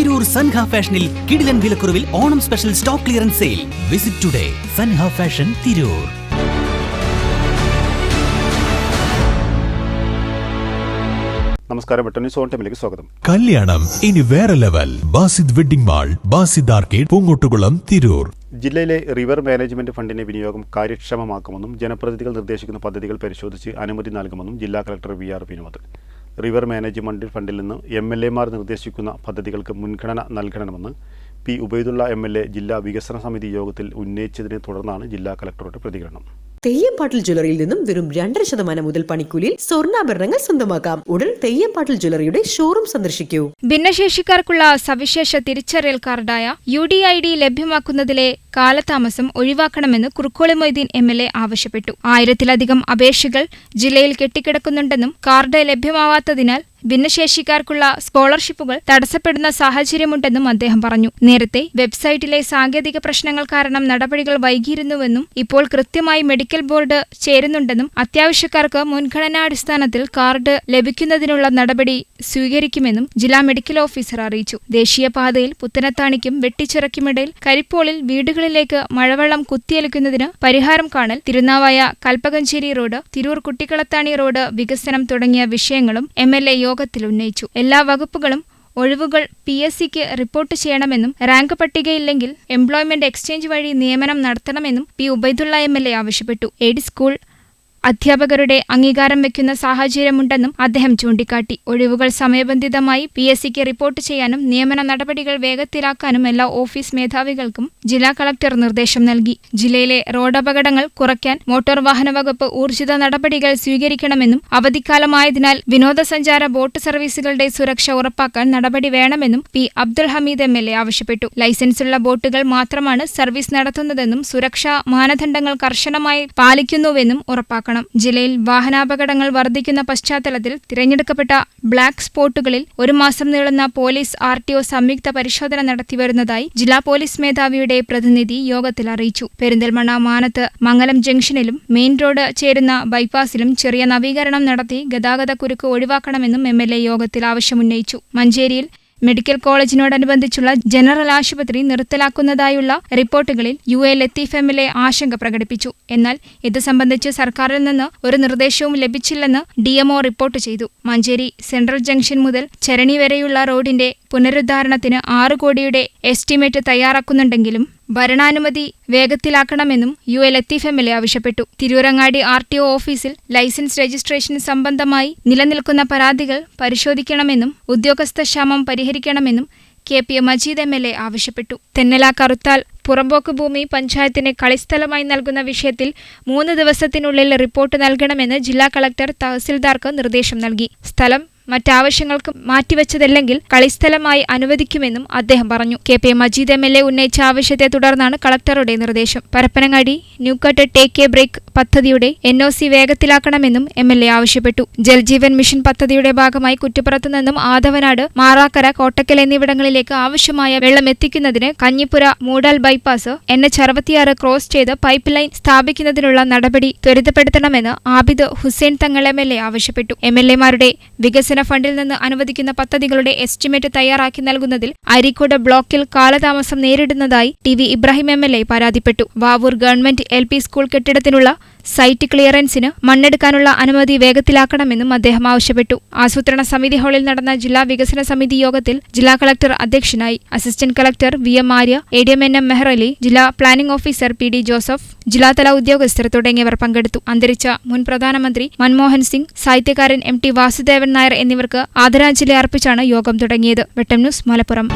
തിരൂർ സൻഹ ഫാഷനിൽ കിടിലൻ വിലക്കുറവിൽ Onam special stock clearance sale. Visit today Sanha fashion Tirur. നമസ്കാരം വെട്ടണി സോൺ ടൈമിലേക്ക് സ്വാഗതം. കല്യാണം ഇനി വേറെ level. Basid wedding mall Basid arcade Poongottukulam Tirur. ജില്ലയിലെ റിവർ മാനേജ്മെന്റ് ഫണ്ടിന്റെ വിനിയോഗം കാര്യക്ഷമമാക്കുമെന്നും ജനപ്രതിനിധികൾ നിർദ്ദേശിക്കുന്ന പദ്ധതികൾ പരിശോധിച്ച് അനുമതി നൽകുമെന്നും ജില്ലാ collector V R Vinod. River management ഫണ്ടിൽ നിന്ന് എം എൽ എമാർ നിർദ്ദേശിക്കുന്ന പദ്ധതികൾക്ക് മുൻഗണന നൽകണമെന്ന് P Ubaidullah M L A ജില്ലാ വികസന സമിതി യോഗത്തിൽ ഉന്നയിച്ചതിനെ തുടർന്നാണ് ജില്ലാ കളക്ടറുടെ പ്രതികരണം. തെയ്യംപാട്ടിൽ ജ്വല്ലറിയിൽ നിന്നും വെറും രണ്ടര ശതമാനം മുതൽ പണിക്കൂലിയിൽ സ്വർണാഭരണങ്ങൾ സ്വന്തമാക്കാം. ഉടൻ തെയ്യംപാട്ടിൽ ജ്വല്ലറിയുടെ ഷോറൂം സന്ദർശിക്കൂ. ഭിന്നശേഷിക്കാർക്കുള്ള സവിശേഷ തിരിച്ചറിയൽ കാർഡായ യു ഡി ഐ ഡി ലഭ്യമാക്കുന്നതിലെ കാലതാമസം ഒഴിവാക്കണമെന്ന് Kurukkoli Moideen M L A ആവശ്യപ്പെട്ടു. ആയിരത്തിലധികം അപേക്ഷകൾ ജില്ലയിൽ കെട്ടിക്കിടക്കുന്നുണ്ടെന്നും കാർഡ് ലഭ്യമാവാത്തതിനാൽ ഭിന്നശേഷിക്കാർക്കുള്ള സ്കോളർഷിപ്പുകൾ തടസ്സപ്പെടുന്ന സാഹചര്യമുണ്ടെന്നും അദ്ദേഹം പറഞ്ഞു. നേരത്തെ വെബ്സൈറ്റിലെ സാങ്കേതിക പ്രശ്നങ്ങൾ കാരണം നടപടികൾ വൈകിയിരുന്നുവെന്നും ഇപ്പോൾ കൃത്യമായി മെഡിക്കൽ ബോർഡ് ചേരുന്നുണ്ടെന്നും അത്യാവശ്യക്കാർക്ക് മുൻഗണനാടിസ്ഥാനത്തിൽ കാർഡ് ലഭിക്കുന്നതിനുള്ള നടപടി സ്വീകരിക്കുമെന്നും ജില്ലാ മെഡിക്കൽ ഓഫീസർ അറിയിച്ചു. ദേശീയപാതയിൽ പുത്തനത്താണിക്കും വെട്ടിച്ചിറക്കുമിടയിൽ കരിപ്പോളിൽ വീടുകളിലേക്ക് മഴവെള്ളം കുത്തിയേൽക്കുന്നതിന് പരിഹാരം കാണൽ തിരുനാവായ കൽപ്പകഞ്ചേരി റോഡ് തിരൂർ കുട്ടിക്കളത്താണി റോഡ് വികസനം തുടങ്ങിയ വിഷയങ്ങളും എം എൽ എ യോഗത്തിൽ ഉന്നയിച്ചു എല്ലാ വകുപ്പുകളും ഒഴിവുകൾ പി എസ് സിക്ക് റിപ്പോർട്ട് ചെയ്യണമെന്നും റാങ്ക് പട്ടികയില്ലെങ്കിൽ എംപ്ലോയ്മെന്റ് എക്സ്ചേഞ്ച് വഴി നിയമനം നടത്തണമെന്നും P Ubaidullah M L A ആവശ്യപ്പെട്ടു. എയ്ഡ് സ്കൂൾ അധ്യാപകരുടെ അംഗീകാരം വയ്ക്കുന്ന സാഹചര്യമുണ്ടെന്നും അദ്ദേഹം ചൂണ്ടിക്കാട്ടി. ഒഴിവുകൾ സമയബന്ധിതമായി പി എസ് സിക്ക് റിപ്പോർട്ട് ചെയ്യാനും നിയമന നടപടികൾ വേഗത്തിലാക്കാനും എല്ലാ ഓഫീസ് മേധാവികൾക്കും ജില്ലാ കളക്ടർ നിർദ്ദേശം നൽകി. ജില്ലയിലെ റോഡപകടങ്ങൾ കുറയ്ക്കാൻ മോട്ടോർ വാഹന വകുപ്പ് ഊർജിത നടപടികൾ സ്വീകരിക്കണമെന്നും അവധിക്കാലമായതിനാൽ വിനോദസഞ്ചാര ബോട്ട് സർവീസുകളുടെ സുരക്ഷ ഉറപ്പാക്കാൻ നടപടി വേണമെന്നും P Abdul Hameed M L A ആവശ്യപ്പെട്ടു. ലൈസൻസുള്ള ബോട്ടുകൾ മാത്രമാണ് സർവീസ് നടത്തുന്നതെന്നും സുരക്ഷാ മാനദണ്ഡങ്ങൾ കർശനമായി പാലിക്കുന്നുവെന്നും ഉറപ്പാക്കണം. ജില്ലയിൽ വാഹനാപകടങ്ങൾ വർദ്ധിക്കുന്ന പശ്ചാത്തലത്തിൽ തിരഞ്ഞെടുക്കപ്പെട്ട ബ്ലാക്ക് സ്പോട്ടുകളിൽ ഒരു മാസം നീളുന്ന പോലീസ് ആർ ടി ഒ സംയുക്ത പരിശോധന നടത്തിവരുന്നതായി ജില്ലാ പോലീസ് മേധാവിയുടെ പ്രതിനിധി യോഗത്തിൽ അറിയിച്ചു. പെരിന്തൽമണ്ണ മാനത്ത് മംഗലം ജംഗ്ഷനിലും മെയിൻ റോഡ് ചേരുന്ന ബൈപ്പാസിലും ചെറിയ നവീകരണം നടത്തി ഗതാഗത കുരുക്ക് ഒഴിവാക്കണമെന്നും എം എൽ എ യോഗത്തിൽ ആവശ്യമുന്നയിച്ചു. മഞ്ചേരിയിൽ മെഡിക്കൽ കോളേജിനോടനുബന്ധിച്ചുള്ള ജനറൽ ആശുപത്രി നിർത്തലാക്കുന്നതായുള്ള റിപ്പോർട്ടുകളിൽ യു എ ലത്തീഫ് ആശങ്ക പ്രകടിപ്പിച്ചു. എന്നാൽ ഇത് സംബന്ധിച്ച് സർക്കാരിൽ നിന്ന് ഒരു നിർദ്ദേശവും ലഭിച്ചില്ലെന്ന് ഡിഎംഒ റിപ്പോർട്ട് ചെയ്തു. മഞ്ചേരി സെൻട്രൽ ജംഗ്ഷൻ മുതൽ ചരണി വരെയുള്ള റോഡിന്റെ പുനരുദ്ധാരണത്തിന് ആറ് കോടിയുടെ എസ്റ്റിമേറ്റ് തയ്യാറാക്കുന്നുണ്ടെങ്കിലും ഭരണാനുമതി വേഗത്തിലാക്കണമെന്നും U A Latheef M L A ആവശ്യപ്പെട്ടു. തിരൂരങ്ങാടി ആർ ടി ഒ ഓഫീസിൽ ലൈസൻസ് രജിസ്ട്രേഷൻ സംബന്ധമായി നിലനിൽക്കുന്ന പരാതികൾ പരിശോധിക്കണമെന്നും ഉദ്യോഗസ്ഥ ക്ഷാമം പരിഹരിക്കണമെന്നും K P Majeed M L A ആവശ്യപ്പെട്ടു. തെന്നല കറുത്താൽ പുറമ്പോക്ക് ഭൂമി പഞ്ചായത്തിന് കളിസ്ഥലമായി നൽകുന്ന വിഷയത്തിൽ മൂന്ന് ദിവസത്തിനുള്ളിൽ റിപ്പോർട്ട് നൽകണമെന്ന് ജില്ലാ കളക്ടർ തഹസിൽദാർക്ക് നിർദ്ദേശം നൽകി. സ്ഥലം മറ്റാവശ്യങ്ങൾക്ക് മാറ്റിവെച്ചതല്ലെങ്കിൽ കളിസ്ഥലമായി അനുവദിക്കുമെന്നും അദ്ദേഹം പറഞ്ഞു. K P Majeed M L A ഉന്നയിച്ച ആവശ്യത്തെ തുടർന്നാണ് കളക്ടറുടെ നിർദ്ദേശം. Parappanangadi new cut take a break പദ്ധതിയുടെ എൻ ഒ സി വേഗത്തിലാക്കണമെന്നും എം എൽ എ ആവശ്യപ്പെട്ടു. ജൽജീവൻ മിഷൻ പദ്ധതിയുടെ ഭാഗമായി കുറ്റിപ്പുറത്തു നിന്നും ആദവനാട് മാറാക്കര കോട്ടക്കൽ എന്നിവിടങ്ങളിലേക്ക് ആവശ്യമായ വെള്ളം എത്തിക്കുന്നതിന് Kanjippura Moodal bypass N H അറുപത്തിയാറ് ക്രോസ് ചെയ്ത് പൈപ്പ് ലൈൻ സ്ഥാപിക്കുന്നതിനുള്ള നടപടി ത്വരിതപ്പെടുത്തണമെന്ന് Abid Hussain Thangal M L A ആവശ്യപ്പെട്ടു. എം എൽ എമാരുടെ വികസന ഫണ്ടിൽ നിന്ന് അനുവദിക്കുന്ന പദ്ധതികളുടെ എസ്റ്റിമേറ്റ് തയ്യാറാക്കി നൽകുന്നതിൽ അരീക്കോട് ബ്ലോക്കിൽ കാലതാമസം നേരിടുന്നതായി T V Ibrahim M L A പരാതിപ്പെട്ടു. Vavoor government L school കെട്ടിടത്തിനുള്ള സൈറ്റ് ക്ലിയറൻസിന് മണ്ണെടുക്കാനുള്ള അനുമതി വേഗത്തിലാക്കണമെന്നും അദ്ദേഹം ആവശ്യപ്പെട്ടു. ആസൂത്രണ സമിതി ഹാളിൽ നടന്ന ജില്ലാ വികസന സമിതി യോഗത്തിൽ ജില്ലാ കളക്ടർ അധ്യക്ഷനായി assistant collector V M Arya A D M N M Mehrali ജില്ലാ planning officer P D Joseph ജില്ലാതല ഉദ്യോഗസ്ഥർ തുടങ്ങിയവർ പങ്കെടുത്തു. അന്തരിച്ച മുൻ പ്രധാനമന്ത്രി മൻമോഹൻ സിംഗ് സാഹിത്യകാരൻ എം ടി വാസുദേവൻ നായർ എന്നിവർക്ക് ആദരാഞ്ജലി അർപ്പിച്ചാണ് യോഗം തുടങ്ങിയത്. വെട്ടം ന്യൂസ് മലപ്പുറം.